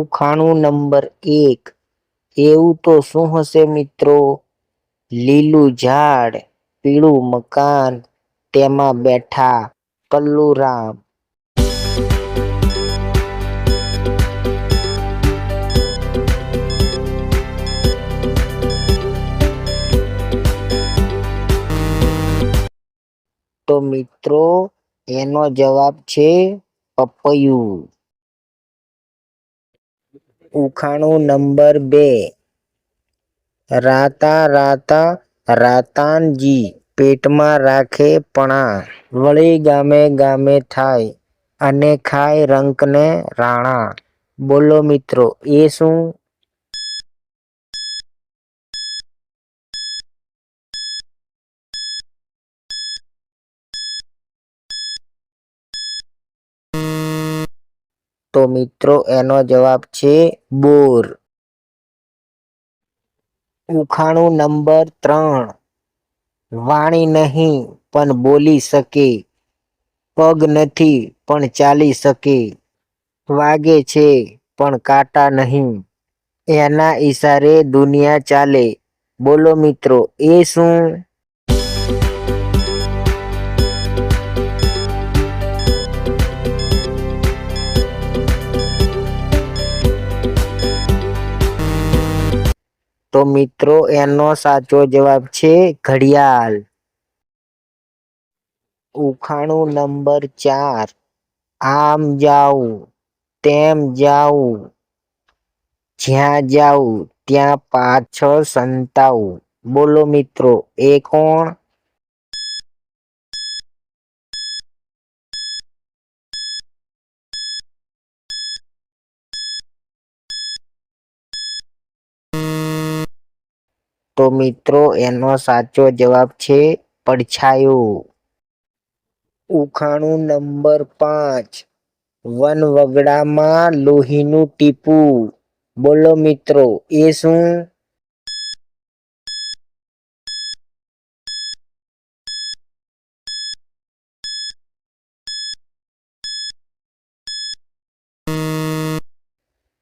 ઉખાણું નંબર એક. એવું તો શું હશે મિત્રો? લીલું ઝાડ, પીળું મકાન, તેમાં બેઠા કલ્લુરામ તો મિત્રો, એનો જવાબ છે પપૈયું. ઉખાણું નંબર બે. રાતા રાતા, રાતાનજી, પેટમાં રાખે પણા. વળી ગામે ગામે થાય અને ખાય રંકને રાણા. બોલો મિત્રો, એ શું તો મિત્રો, એનો જવાબ છે બોર. ઉખાણું નંબર ત્રણ. વાણી નહીં, પણ બોલી શકે. પગ નથી, પણ ચાલી શકે. વાગે છે, પણ કાટા નહીં. એના ઈશારે દુનિયા ચાલે. બોલો મિત્રો, એ શું? તો મિત્રો, એનો સાચો જવાબ છે ઘડિયાળ. ઉખાણું નંબર ચાર. આમ જાઉં, તેમ જાઉં. જ્યાં જાઉં, ત્યાં પાછળ સંતાવું. બોલો મિત્રો, એ કોણ? તો મિત્રો, એનો સાચો જવાબ છે પડછાયો. ઉખાણું નંબર પાંચ. વનવગડામાં લોહીનું ટીપું. બોલો મિત્રો, એ શું?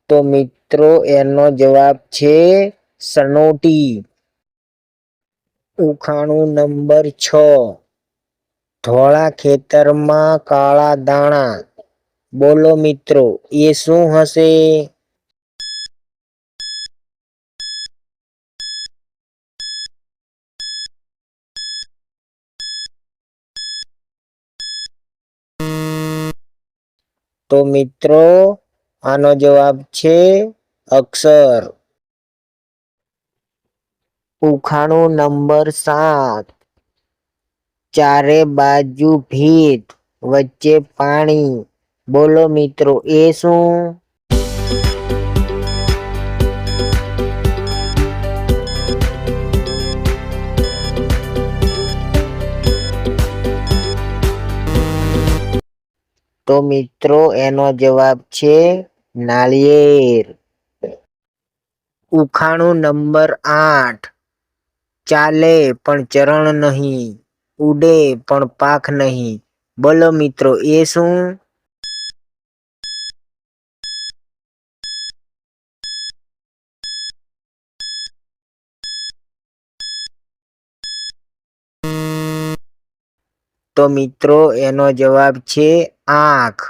તો મિત્રો, એનો જવાબ છે સનોટી. ઉખાણું નંબર છ. ધોળા ખેતરમાં કાળા દાણા. બોલો મિત્રો, એ શું હશે? તો મિત્રો, આનો જવાબ છે અક્ષર. ઉખાણું નંબર સાત. ચારે બાજુ ભીત, વચ્ચે પાણી. બોલો મિત્રો, એ શું? તો મિત્રો, એનો જવાબ છે નાળિયેર. ઉખાણું નંબર આઠ. ચાલે પણ ચરણ નહીં, ઉડે પણ પાખ નહીં. બોલો મિત્રો, એ શું? તો મિત્રો, એનો જવાબ છે આંખ.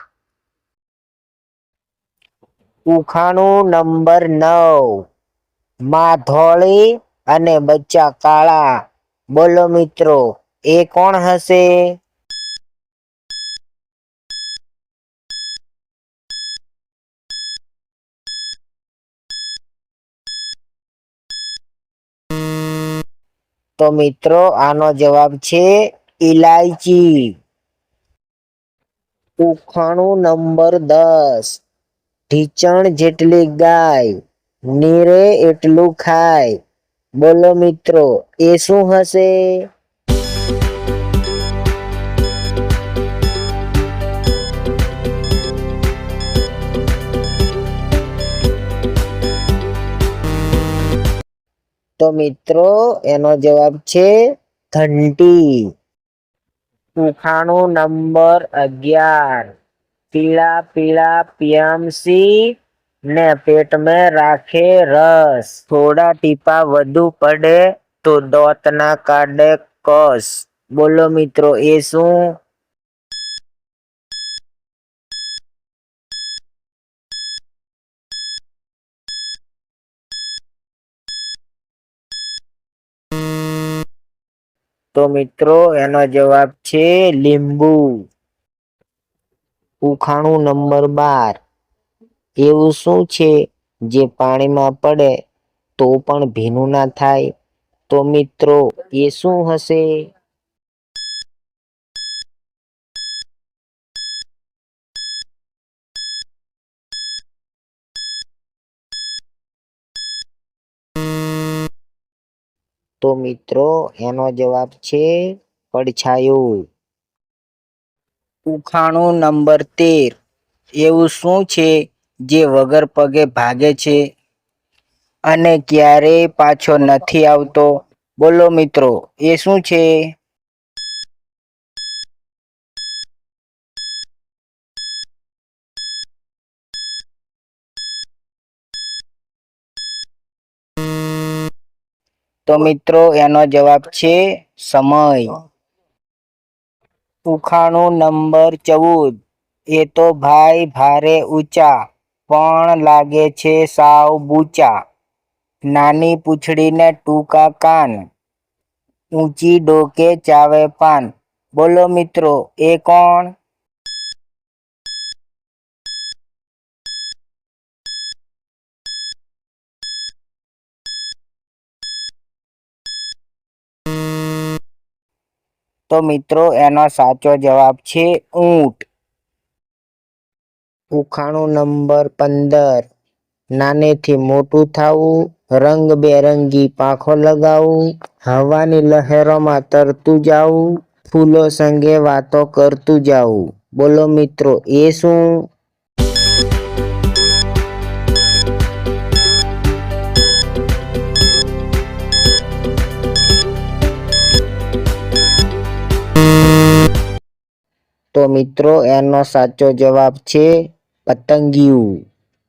ઉખાણું નંબર નવ. માં ધોળી અને બચ્ચા કાળા. બોલો મિત્રો, એ કોણ હશે? તો મિત્રો, આનો જવાબ છે ઇલાયચી ઉખાણું નંબર દસ. ઢીચણ જેટલી ગાય, નીરે એટલું ખાય. બોલો મિત્રો, એ શું હશે? તો મિત્રો, એનો જવાબ છે ઘંટી ઉખાણું નંબર અગિયાર. પીળા પીળા, પિયમસી ને પેટમાં રાખે રસ. થોડા ટીપા વધુ પડે તો દાંતના કાઢે કસ. બોલો મિત્રો, એ શું? તો મિત્રો, એનો જવાબ છે લીંબુ. ઉખાણું નંબર બાર. એવું શું છે? જે પાણીમાં પડે, તો પણ ભીનું ના થાય. તો મિત્રો, એ શું હશે? તો મિત્રો, એનો જવાબ છે પડછાયું. ઉખાણું નંબર તેર. એવું શું છે? જે વગર પગે ભાગે છે અને ક્યારેય પાછો નથી આવતો. બોલો મિત્રો, એ શું છે? તો મિત્રો, એનો જવાબ છે સમય. ઉખાણું નંબર ચૌદ. એ તો ભાઈ ભારે ઊંચા. પણ લાગે છે સાવ બૂચા. નાની પૂંછડીને ટૂંકા કાન. ઊંચી ડોકે ચાવે પાન. બોલો મિત્રો, એ કોણ? તો મિત્રો, એનો સાચો જવાબ છે ઊંટ. ઉખાણું નંબર પંદર. નાનેથી મોટું થવું, રંગબેરંગી પાંખો લગાવું, હવાની લહેરોમાં તરતું જાવું, ફૂલો સંગે વાતો કરતું જાવું. બોલો મિત્રો, એ શું? તો મિત્રો, એનો સાચો જવાબ છે પતંગિયું